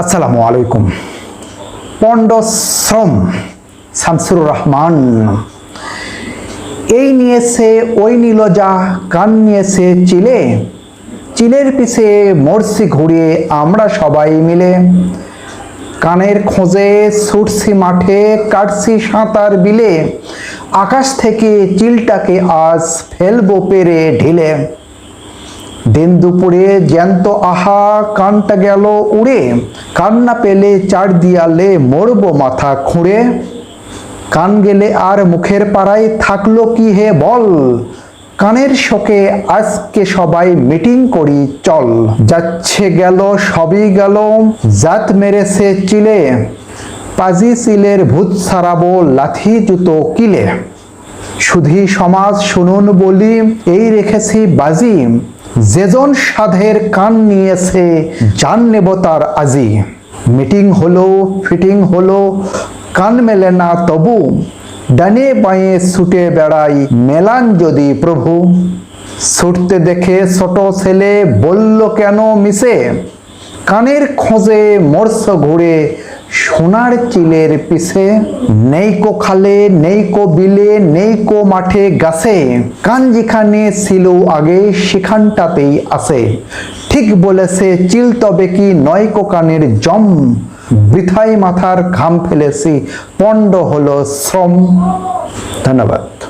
আসসালামু আলাইকুম। পণ্ড শ্রম শামসুর রহমান। এই নিয়েছে, ওই নীলজা, কান নিয়েছে চিলে। চিলের পিছে মরছি ঘুরিয়ে আমরা সবাই মিলে। কানের খোঁজে ছুটছি মাঠে, কাটছি সাঁতার বিলে। আকাশ থেকে চিলটাকে আজ ফেলব পেরে ঢিলে। দিন দুপুরে জ্যান্ত আহা, কানটা গেল উড়ে। কান্না পেলে চার দিয়ালে মরবো মাথা খুঁড়ে। কান গেলে আর মুখের পাড়ায় থাকল কি হে বল? কানের শোকে আজকে সবাই মিটিং করি চল। যাচ্ছে গেল, সবই গেল, জাত মেরেছে চিলে। পাজি চিলের ভূত সারাবো, লাথি জুতো কিলে। সুধী সমাজ শুনুন বলি, এই রেখেছি বাজি। যেজন সাধের কান নিয়েছে, জান নেব তার আজি। মিটিং হলো, ফিটিং হলো, কান মেলে না তবু, ডানে বাঁয়ে ছুটে বেড়াই মেলান যদি প্রভু। ছুটতে দেখে ছোট ছেলে বলল, কেন মিশে? কানের খোঁজে মর্ষ ঘুরে সোনার চিলের পিছে নেইকো খালে নেইকো বিলে নেইকো মাঠে গাছে। কান যেখানে ছিল আগে, সেখানটাতেই আছে। ঠিক বলেছে চিল তবে কি নয়কো কানের জম। বৃথাই মাথার ঘাম ফেলেছি, পণ্ড হলো শ্রম। ধন্যবাদ।